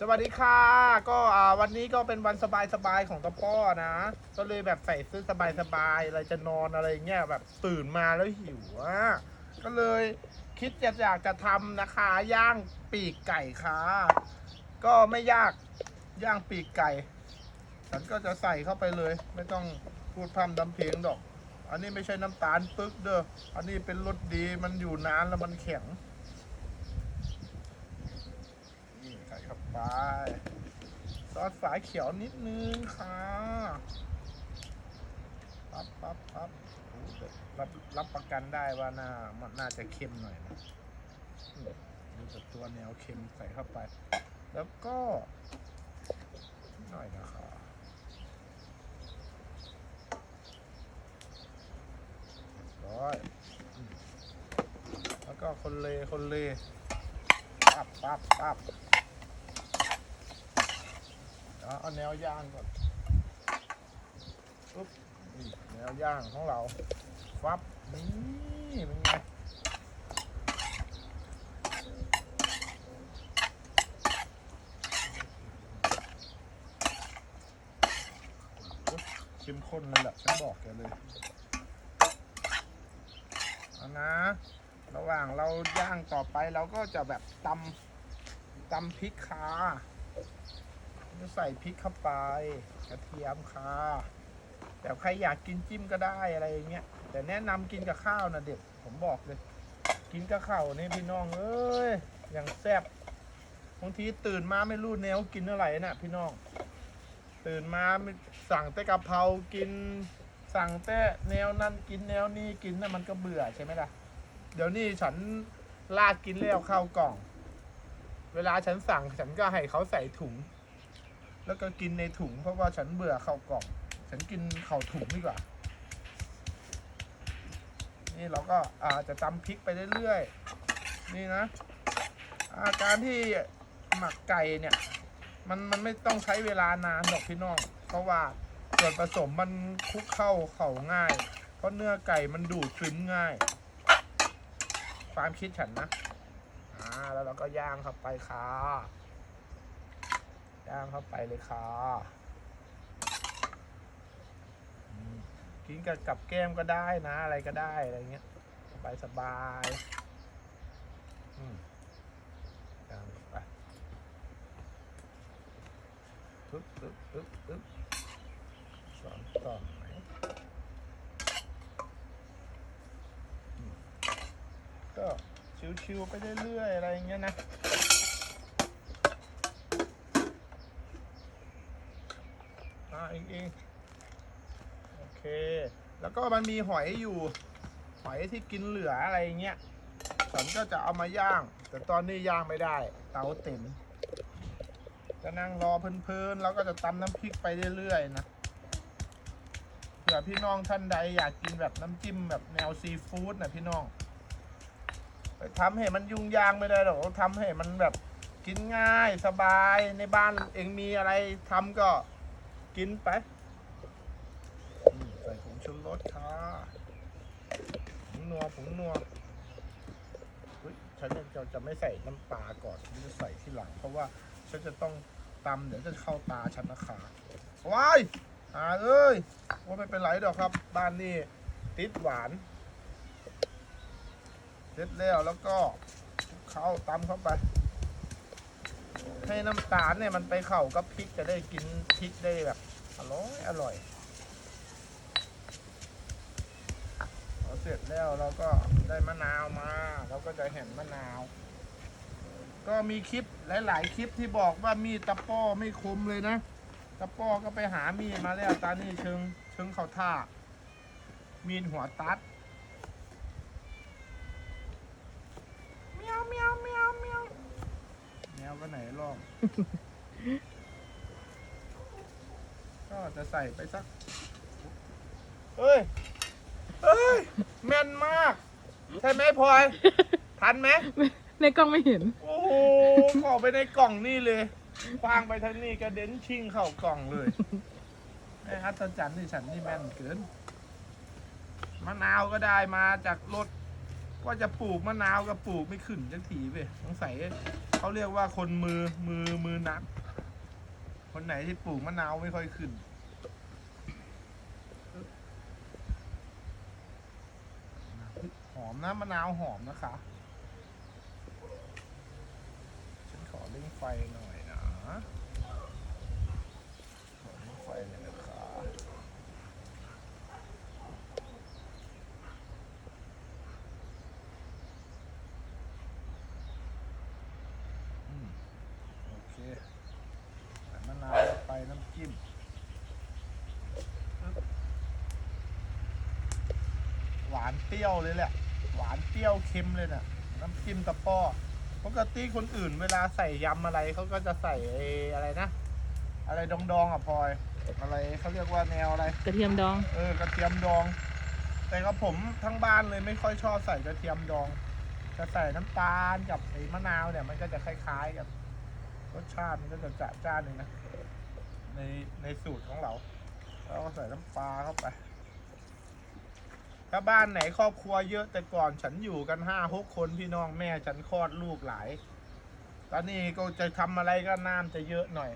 สวัสดีค่ะ ก็อ่าวันนี้ก็เป็นวันสบายๆของตะป้อนะ ก็เลยแบบใส่เสื้อสบายๆอะไรจะนอนอะไรเงี้ยแบบตื่นมาแล้วหิวอะก็เลยคิดจะอยากจะทำนะคะ ย่างปีกไก่ค่ะ ก็ไม่ยากย่างปีกไก่ ฉันก็จะใส่เข้าไปเลย ไม่ต้องพูดพร่ำดำเพลงดอก อันนี้ไม่ใช่น้ำตาลปึ๊กเด้ออันนี้เป็นรสดีมันอยู่นานแล้วมันแข็ง นี่ใส่เข้า ไปซอสฝาเขียวนิดนึงค่ะ ปั๊บปั๊บปั๊บรับรับประกันได้ว่าน่ามันน่าจะเค็มหน่อยนะอืมมีแต่ตัวแนวเค็มใส่เข้าไป แล้วก็นิดหน่อยนะคะเรียบร้อยแล้วก็คนเลคนเลปั๊บปั๊บปั๊บ เดี๋ยวเอาแนวย่างก่อนปุ๊บนี่แนวย่างของเราฟับนี่เป็นไงเข้มข้นเลยแหละฉันบอกแกเลยเอานะ ระหว่างเราย่างต่อไปเราก็จะแบบตำตำพริกค่ะ จะใส่พริกเข้าไปกระเทียมค่ะแต่ใครอยากกินจิ้มก็ได้อะไรอย่างเงี้ยแต่แนะนำกินกับข้าวนะเด็กผมบอกเลย กินกับข้าวนี่พี่น้องเอ้ยอย่างแซ่บบางทีตื่นมาไม่รู้แนวกินอะไรนะพี่น้อง ตื่นมาสั่งแต่กะเพรากิน สั่งแต่แนวนั้นกินแนวนี้กินน่ะมันก็เบื่อใช่ไหมล่ะเดี๋ยวนี้ฉันลากกินแล้วข้าวกล่อง เวลาฉันสั่งฉันก็ให้เขาใส่ถุง แล้วก็กินในถุงเพราะว่าฉันเบื่อเข้ากล่อง ฉันกินเข่าถุงดีกว่า นี่เราก็อาจจะตำพริกไปเรื่อยๆ นี่นะอาการที่หมักไก่เนี่ย มันมันไม่ต้องใช้เวลานานหรอกพี่น้อง เพราะว่าส่วนผสมมันคลุกเข้าเข่าง่าย เพราะเนื้อไก่มันดูดซึมง่าย ความคิดฉันนะอ่าแล้วเราก็ย่างเข้าไปค่ะ ย่างเข้าไปเลยค่ะกินกับกับแก้มก็ได้นะ อะไรก็ได้อะไรเงี้ยสบายสบายอืมย่างไปปึ๊บปึ๊บปึ๊บปึ๊บสอนต่อไหมก็ชิวๆไปเรื่อยๆอะไรเงี้ยนะ อ่าอีกอีกโอเค แล้วก็มันมีหอยอยู่ หอยที่กินเหลืออะไรเงี้ยฉันก็จะเอามาย่าง แต่ตอนนี้ย่างไม่ได้ เตาเต็มจะนั่งรอเพลินๆแล้วก็จะตำน้ำพริกไปเรื่อยๆนะเผื่อพี่น้องท่านใดอยากกินแบบน้ำจิ้มแบบแนวซีฟู้ดนะพี่น้องไปทำให้มันยุ่งยากไม่ได้หรอกทำให้มันแบบกินง่ายสบายในบ้านเองมีอะไรทำก็ กินไปใส่ผงชูรสค่ะผงนัวผงนัวฉันจะจะไม่ใส่น้ำปลาก่อนฉันจะใส่ที่หลัง เพราะว่าฉันจะต้องตำเดี๋ยวจะเข้าตาฉันนะคะว้ายอ่าเอ้ยว่าไม่เป็นไรดอกครับ บ้านนี่ติดหวานเสร็จแล้วแล้วก็เข้าตำเข้าไป ให้น้ำตาลเนี่ยมันไปเข้ากับพริกจะได้กินพริกได้แบบ ร่อยอร่อยพอเสร็จแล้วเราก็ได้มะนาวมา เราก็จะเห็นมะนาว ก็มีคลิปหลาย ๆ คลิปที่บอกว่ามีดตะป้อไม่คมเลยนะ ตะป้อก็ไปหามีดมาแล้วตานี่เชิงเชิงเขาท่า มีดหัวตัดเมียวเมียวเมียวเมียวแมวก็ไหนลอง ก็จะใส่ไปสัก เฮ้ย เฮ้ย แม่นมาก ใช่ไหมพลอย ทันไหม ในกล้องไม่เห็น โอ้โหเข้าไปในกล่องนี่เลยคว้างไปทางนี้กระเด็นชิ่งเข้ากล่องเลยไอ้อัศจรรย์ที่ฉันนี่แม่นเกิน มะนาวก็ได้มาจากรถว่าจะปลูกมะนาวกับปลูกไม่ขึ้นจักทีเว้ยสงสัยเขาเรียกว่าคนมือมือมือหนัก คนไหนที่ปลูกมะนาวไม่ค่อยขึ้น หอมนะมะนาวหอมนะคะ ฉันขอเล่งไฟหน่อยนะขอเร่งไฟหน่อยนะคะอืมโอเคใส่มะ นาวลงไปน้ำจิ้มปึ๊บหวานเปรี้ยวเลยแหละ หวานเปรี้ยวเค็มเลยน่ะ น้ำจิ้มตะป้อปกติคนอื่นเวลาใส่ยำอะไรเขาก็จะใส่ไอ้อะไรนะ อะไรดองๆอะพลอยอะไรเขาเรียกว่าแนวอะไร กระเทียมดอง เออกระเทียมดอง แต่กับผมทั้งบ้านเลยไม่ค่อยชอบใส่กระเทียมดอง จะใส่น้ำตาลกับไอ้มะนาวเนี่ย มันก็จะคล้ายๆกันรสชาติมันก็จะจัดจ้านหนึ่งนะ ในในสูตรของเราแล้วก็ใส่น้ำปลาเข้าไป ถ้าบ้านไหนครอบครัวเยอะแต่ก่อนฉันอยู่กันห้าหกคนพี่น้องแม่ฉันคลอดลูกหลาย ตอนนี้ก็จะทำอะไรก็น้ำจะเยอะหน่อย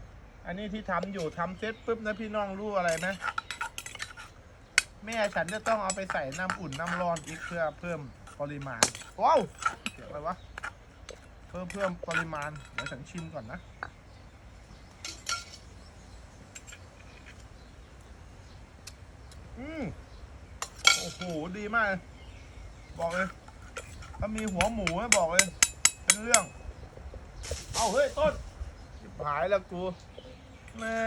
อันนี้ที่ทำอยู่ทำเสร็จปุ๊บนะพี่น้องรู้อะไรไหมแม่ฉันจะต้องเอาไปใส่น้ำอุ่นน้ำร้อนอีกเพื่อเพิ่มปริมาณว้าวเสียงอะไรวะ เพิ่มเพิ่มปริมาณ เดี๋ยวฉันชิมก่อนนะ อืมโอ้โห ดีมากเลยบอกเลย ถ้ามีหัวหมูให้บอกเลย เป็นเรื่อง เอาเฮ้ย ต้นชิบหายแล้วกู แม่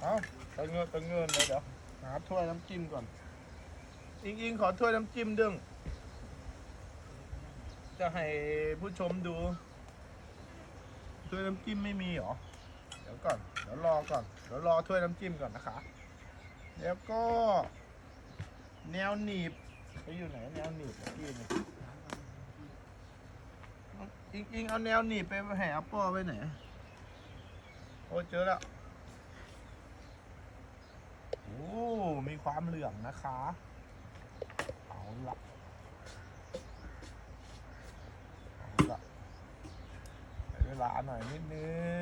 เอาตังเงินตังเงินเลยเดี๋ยว หาถ้วยน้ำจิ้มก่อน อิงอิงขอถ้วยน้ำจิ้มดึง จะให้ผู้ชมดูถ้วยน้ำจิ้มไม่มีเหรอ ดี๋ยวก่อน เดี๋ยวรอก่อน เดี๋ยวรอถ้วยน้ำจิ้มก่อนนะคะ แล้วก็ แนวหนีบไปอยู่ไหนแนวหนีบเมื่อกี้นี่อิงอิงเอาแนวหนีบไปแห่อัปปอไปไหน โอ้เจอแล้ว โอ้ มีความเหลืองนะคะ เอาละเอาละใช้เวลาหน่อยนิดนึง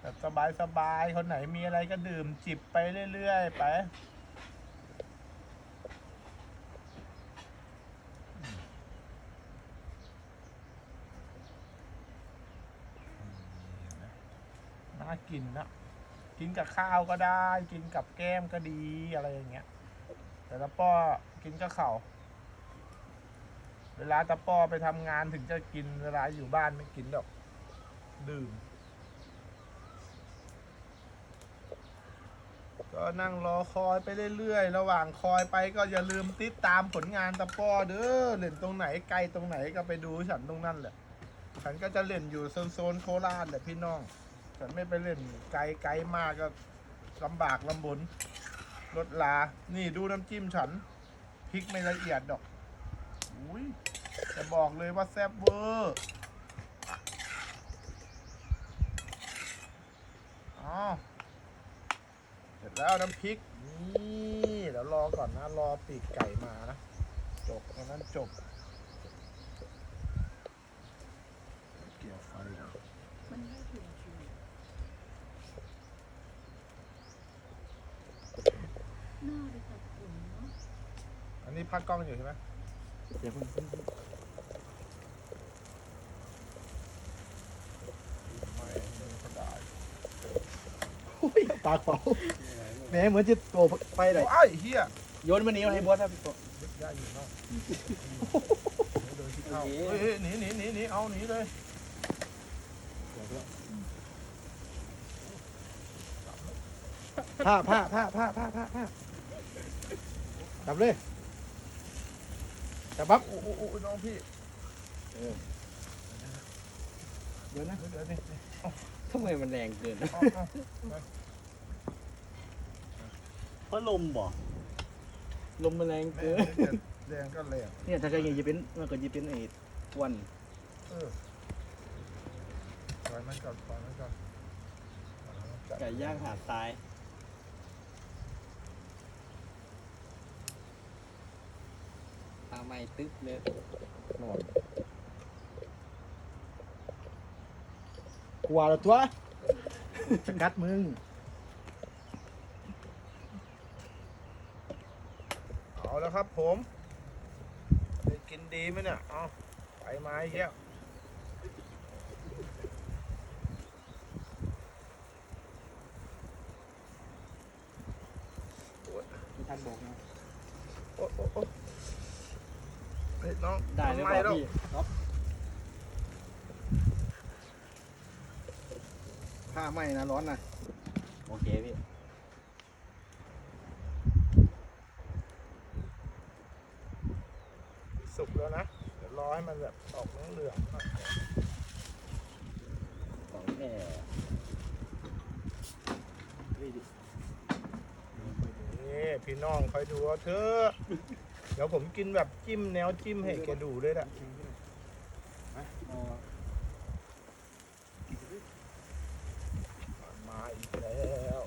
แบบสบายสบายๆคนไหนมีอะไรก็ดื่มจิบไปเรื่อยๆไปน่ากินนะกินกับข้าวก็ได้ กินกับแก้มก็ดีอะไรอย่างเงี้ย แต่ตะป้อกินกับข้าวเวลาตะป้อไปทำงานถึงจะกินเวลาอยู่บ้านไม่กินหรอก ดื่ม ก็นั่งรอคอยไปเรื่อยๆ ระหว่างคอยไปก็อย่าลืมติดตามผลงานตะป้อเด้อเล่นตรงไหนไกลตรงไหนก็ไปดูฉันตรงนั้นแหละ ฉันก็จะเล่นอยู่โซนๆโคราชแหละพี่น้อง ฉันไม่ไปเล่นไกลไกลมากก็ลำบากลำบนรถลา นี่ดูน้ำจิ้มฉันพริกไม่ละเอียดดอกอุ้ยจะบอกเลยว่าแซ่บเวอร์อ๋อ เสร็จแล้วน้ำพริก นี่เดี๋ยวรอก่อนนะรอปีกไก่มานะจบอันนั้นจบ เกี่ยวไฟก่อนมันไม่ถึงชูหน้าไปตัดผมเนาะอันนี้พักกล้องอยู่ใช่ไหมเดี๋ยวเพิ่ง ไม่ไม่ก็ได้ อุ้ยปากเปล่าแหมเหมือนจะโตไปเลยไอ้เฮียโยนมันหนีมาให้บอสครับพี่โตย่าอยู่นอกเดินที่เข้าเฮ้ยเฮ้ยหนีหนีหนีหนีเอาหนีเลยผ้าผ้าผ้าผ้าผ้าผ้าผ้าจับเลยจับปั๊บโอ้โหโอ้โหน้องพี่เดี๋ยวนะเดี๋ยวเดี๋ยวนี่ทำไมมันแรงเกิน เอาเอาเพราะลมบ่ลมมันแรงแรเกินงแรงก็แรงเนี่ยถ้าใครอยากจะเป็นมันก็จะเป็นไอ้วันเออปล่อยมันก่อนปล่อยมันก่อนไก่ย่างหาดทรายตาใหม่ตึ๊บเลยนอนกลัวเหรอตัวจะกัดมึง เอา แล้วครับผมได้กินดีไหมเนี่ยเอาไปมาอีกแล้วไม่ทันบอกนะโอ้โอ้โอ้เฮ้ยน้องได้หรือเปทำล่าแล้วพี่ครับผ้าไหมนะร้อนนะ โอเคพี่ สุกแล้วนะ เดี๋ยวรอ ให้มันแบบออกเหลืองๆหน่อยของแม่นี่พี่น้องคอยดูเอาเถอะเดี๋ยวผมกินแบบจิ้มแนวจิ้มให้แกดูด้วยนะอ๋อมาอีกแล้ว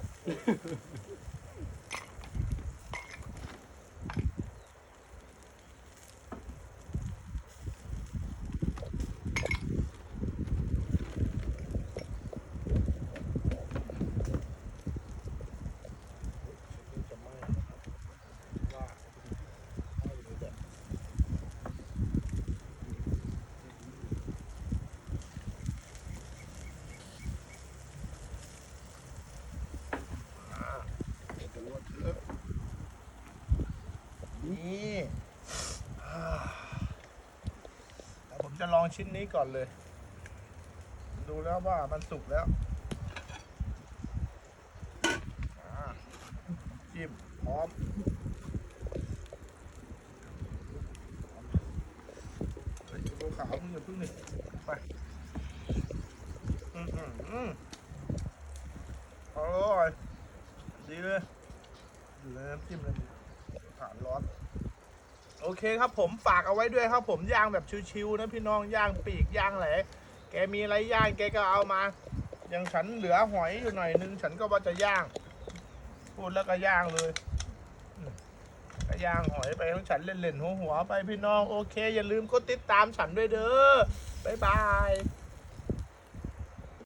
จะไหม้นะครับว่าไหม้หรือแบบ อ่าเดี๋ยวจะลวกเยอะนี่อ่าแต่ผมจะ ลองชิ้นนี้ก่อนเลย ดูแล้วว่ามันสุกแล้วจิ้มพร้อมเฮ้ยดูขาวเพิ่งอย่าเพิ่งหนึ่งไปอืมอืมอืมอร่อยดีเลยอยู่ในน้ำจิ้มเลยผ่านร้อน โอเคครับผมฝากเอาไว้ด้วยครับผมย่างแบบชิวๆนะพี่น้องย่างปีกย่างแหลแกมีอะไรย่างแกก็เอามา อย่างฉันเหลือหอยอยู่หน่อยนึงฉันก็ว่าจะย่าง พูดแล้วก็ย่างเลยก็ย่างหอยไปของฉันเล่นๆหัวๆไปพี่น้องโอเค อย่าลืมกดติดตามฉันด้วยเด้อบ๊ายบาย